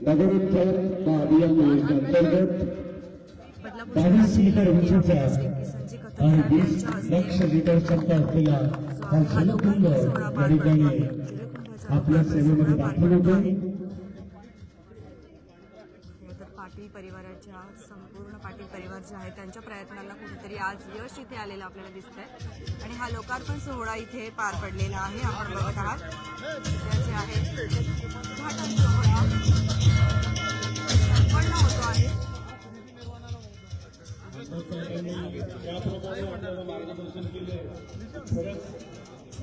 नगरोत्तर महाअभियान योजनेअंतर्गत बावीस मीटर उंचीचा आणि वीस लक्ष लिटर क्षमता असलेला हा हा जलकुंड सोहळा या ठिकाणी आपल्या सेवेमध्ये दाखल पडतो होतो पाटील परिवाराच्या संपूर्ण पाटील परिवार जे आहे त्यांच्या प्रयत्नांना कुठेतरी आज यश इथे आलेलं आपल्याला दिसतंय. आणि हा लोकार्पण सोहळा इथे पार पडलेला आहे आपण बघत आहात. जे आहे उद्घाटन सोहळा. संपन्न होतो आहे. मार्गदर्शन केले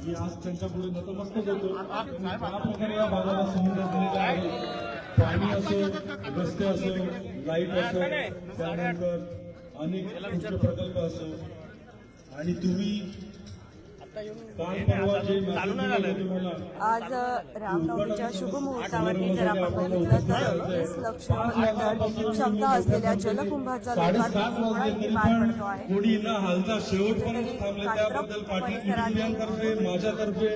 मी आज त्यांच्या पुढे नतमस्तक होतो. ज्या प्रकारे या भागाला सुविधा दिलेल्या आहे पाणी असो रस्ते असो लाइट असो त्यानंतर अनेक प्रकल्प असो. आणि तुम्ही आज रामनवमीच्या शुभ मुहूर्तावरती जर आपण बघितलं तर वीस लक्ष क्षमता असलेल्या जलकुंभाचा लोकार्पण सोहळा इथे पार पडतो आहे. कोणी न हालता शेवटपर्यंत थांबले त्याबद्दल पाटील कुटुंबियांतर्फे माझ्यातर्फे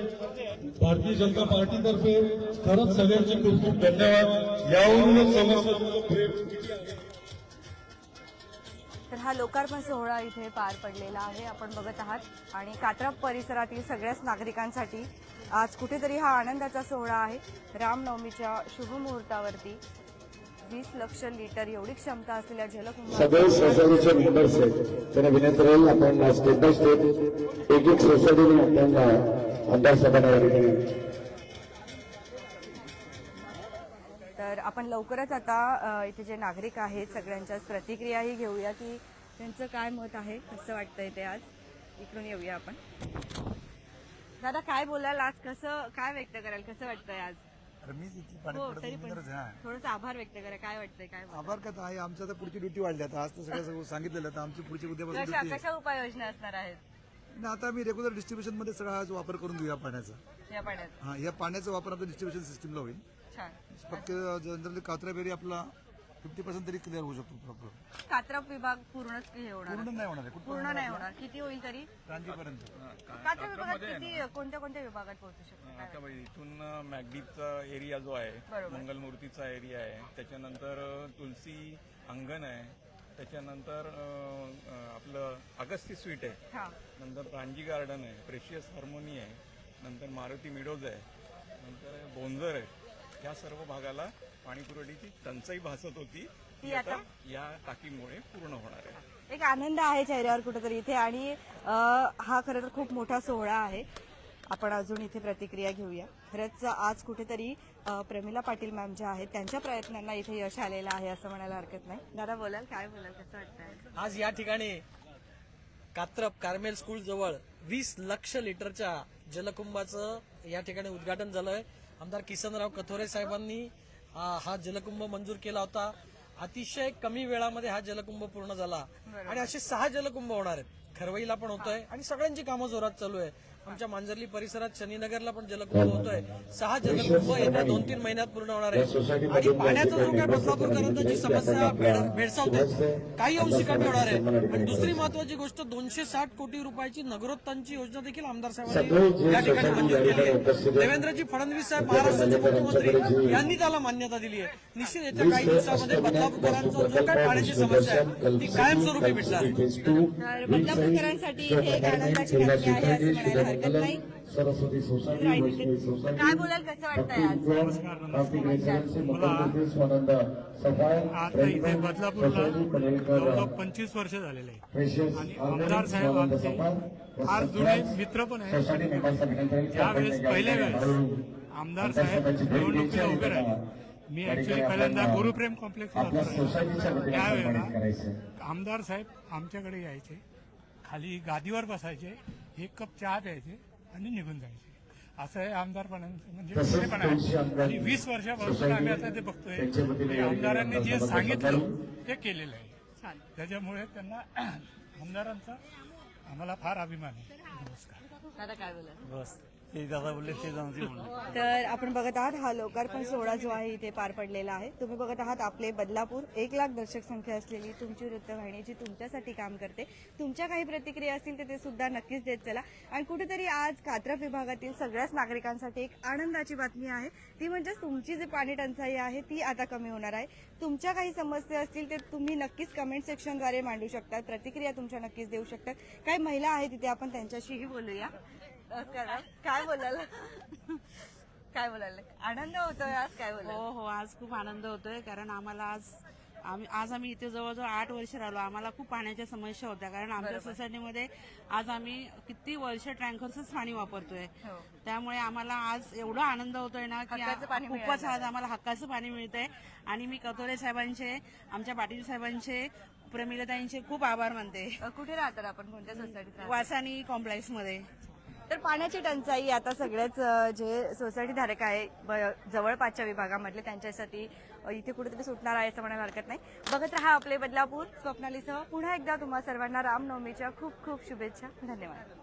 भारतीय जनता पार्टीतर्फे खरंच सगळ्यांचे खूप खूप धन्यवाद. यावरूनच प्रेम. तर हा लोकार्पण सोहळा इथे पार पडलेला आहे. आपण बघत आहात. आणि कात्रप परिसरातील सगळ्याच नागरिकांसाठी आज कुठेतरी हा आनंदाचा सोहळा आहे. रामनवमीच्या शुभ मुहूर्तावरती वीस लक्ष लिटर एवढी क्षमता असलेल्या जलकुंभ सगळे सोसायटीचे मेंबर्स आहेत. त्यांना विनंती राहील आपण स्टेप बाय स्टेप एक एक सोसायटीने आपण लवकरच आता इथे जे नागरिक आहेत सगळ्यांच्याच प्रतिक्रियाही घेऊया की त्यांचं काय मत आहे कसं वाटतंय ते आज? इकडून येऊया आपण. दादा काय बोलाल आज? कसं काय व्यक्त कराल? कसं वाटतंय आज? मीच हो तरी पण थोडंसं आभार व्यक्त करा. काय वाटतंय काय बोलाल? आभार का आहे. आमच्या आता पुढची ड्युटी वाढली आता. आज तर सगळं सगळं सांगितलेलं आता आमची पुढची उद्यापासून कशा ड्युटी कशा उपाययोजना असणार आहेत? आहे आता मी रेग्युलर डिस्ट्रीब्युशनमध्ये सगळा आज वापर करून घेऊया पाण्याचा. या पाण्यात हा या पाण्याचा वापर आपल्या डिस्ट्रीब्युशन सिस्टीमला होईल. छान. फक्त जनरली कात्रा आपला फिफ्टी पर्सेंट तरी क्लिअर होऊ शकतो प्रॉपर कात्रप विभाग पूर्णच हे होणार. पूर्ण नाही होणार आहे. कुठं पूर्ण नाही होणार. किती होईल तरी? रांजीपर्यंत कात्रप विभागात किती कोणत्या कोणत्या विभागात पोहोचू शकतो? काय आता बघ, इथून मॅगडीपचा एरिया जो आहे बरोबर. मंगलमूर्तीचा एरिया आहे. त्याच्यानंतर अ, तुलसी अंगण आहे. त्याच्यानंतर अ, अ, आपलं अगस्ती स्वीट आहे. हा. नंतर प्रांजी गार्डन आहे. प्रेशियस हार्मोनी आहे. नंतर मारुती मिडोज आहे. नंतर बोंजर आहे. या सर्व भागाला पाणी पुरवठ्याची टंचाई भासत होती. ती आता या टाकीमुळे पूर्ण होणार आहे. एक आनंद आहे चेहऱ्यावर कुठेतरी इथे आणि हा खरं तर खूप मोठा सोहळा आहे. आपण अजून इथे प्रतिक्रिया घेऊया. खरंच आज कुठेतरी प्रमिला पाटील मॅम ज्या आहेत त्यांच्या प्रयत्नांना इथे यश आलेलं आहे असं म्हणायला हरकत नाही. दादा बोलाल काय बोलाल कसं वाटतंय? आज या ठिकाणी कात्रप कार्मेल स्कूल जवळ वीस लक्ष लिटरच्या जलकुंभाचं या ठिकाणी उद्घाटन झालंय. आमदार किसनराव कथोरे साहेबांनी हा जलकुंभ मंजूर केला होता. अतिशय कमी वेळामध्ये हा जलकुंभ पूर्ण झाला. आणि असे सहा जलकुंभ होणार आहेत. खरवईला पण होतोय आणि सगळ्यांची कामं जोरात चालू आहे. आमच्या मांजर्ली परिसरात शनीनगरला पण जलकुंभ होतोय. सहा जलकुंभ येत्या दोन तीन महिन्यात पूर्ण होणार आहे आणि पाण्याचा जो काय बदलापूरकरांना जी समस्या भेड- भेडसावते काही अंशी कमी होणार आहे. आणि दुसरी महत्वाची गोष्ट दोनशे साठ कोटी रुपयाची नगरोत्थानची योजना देखील आमदार साहेबांनी या ठिकाणी मंजूर केली आहे. देवेंद्रजी फडणवीस साहेब महाराष्ट्राचे मुख्यमंत्री यांनी त्याला मान्यता दिली आहे. निश्चित येत्या काही दिवसामध्ये बदलापूरकरांचा जो काय पाण्याची समस्या आहे ती कायमस्वरूपी मिटणार आहे तर बदलापूरकरांसाठी हे एक आनंदाची बातमी आहे असं म्हणायला हरकत नाही. सरस्वती सोसायटी वैष्णवी सोसायटी काय बोलाल कसं वाटतंय आज? स्वानंद सफाय आता इथे बदलापूरला जवळजवळ पंचवीस वर्ष झालेले आहे आणि आमदार साहेब आमचे फार जुने मित्र पण आहेत. आणि त्यावेळेस पहिल्या वेळेस आमदार साहेब निवडणुकीला उभे राहिले. मी ऍक्च्युली पहिल्यांदा गुरुप्रेम कॉम्प्लेक्स त्यावेळेला आमदार साहेब आमच्याकडे यायचे. खाली गादीवर बसायचे एक कप चहा प्यायचे आणि निघून जायचे. असं आहे आमदारपणाचं म्हणजे आणि वीस वर्षापासून आम्ही आता ते बघतोय आमदारांनी जे सांगितलं ते केलेलं आहे. त्याच्यामुळे त्यांना आमदारांचा आम्हाला फार अभिमान आहे. नमस्कार दादा काय बोलाल बस. ते दादा बोलले ते तर आपण बघत आहात हा लोकार्पण सोहळा जो आहे इथे पार पडलेला आहे. तुम्ही बघत आहात आपले बदलापूर एक लाख दर्शक संख्या असलेली तुमची वृत्तवाहिनी जी तुमच्यासाठी काम करते. तुमच्या काही प्रतिक्रिया असतील तर ते सुद्धा नक्कीच देत चला. आणि कुठेतरी आज कात्रप विभागातील सगळ्याच नागरिकांसाठी एक आनंदाची बातमी आहे. ती म्हणजे तुमची जी पाणी टंचाई आहे ती आता कमी होणार आहे. तुमच्या काही समस्या असतील ते तुम्ही नक्कीच कमेंट सेक्शनद्वारे मांडू शकतात प्रतिक्रिया तुमच्या नक्कीच देऊ शकतात. काही महिला आहेत तिथे आपण त्यांच्याशीही बोलूया. करा- काय बोलायला काय बोलायला आनंद होतोय आज काय हो हो आज खूप आनंद होतोय कारण आम्हाला आज आम्ही आज आम्ही इथे जवळजवळ आठ वर्ष राहिलो. आम्हाला खूप पाण्याच्या समस्या होत्या कारण आमच्या सोसायटीमध्ये आज आम्ही किती वर्ष टँकरच पाणी वापरतोय. हो. त्यामुळे आम्हाला आज एवढा आनंद होतोय ना की हक्काचं पाणी खूपच मिळालं. आज आम्हाला हक्काचं पाणी मिळतंय. आणि मी कतोरे साहेबांचे आमच्या पाटील साहेबांचे प्रमिलताईंचे खूप आभार मानते. कुठे राहतात आपण? कोणत्या सोसायटीत राहतात? वासानी कॉम्प्लेक्समध्ये. तर पाण्याची टंचाई आता सगळेच जे सोसायटी धारक आहे ब- जवळपासच्या विभागामधले त्यांच्यासाठी इथे कुठेतरी सुटणार आहे असं म्हणायला हरकत नाही. बघत राहा आपले बदलापूर स्वप्नालीसह पुन्हा एकदा तुम्हा सर्वांना रामनवमीच्या खूप खूप शुभेच्छा. धन्यवाद.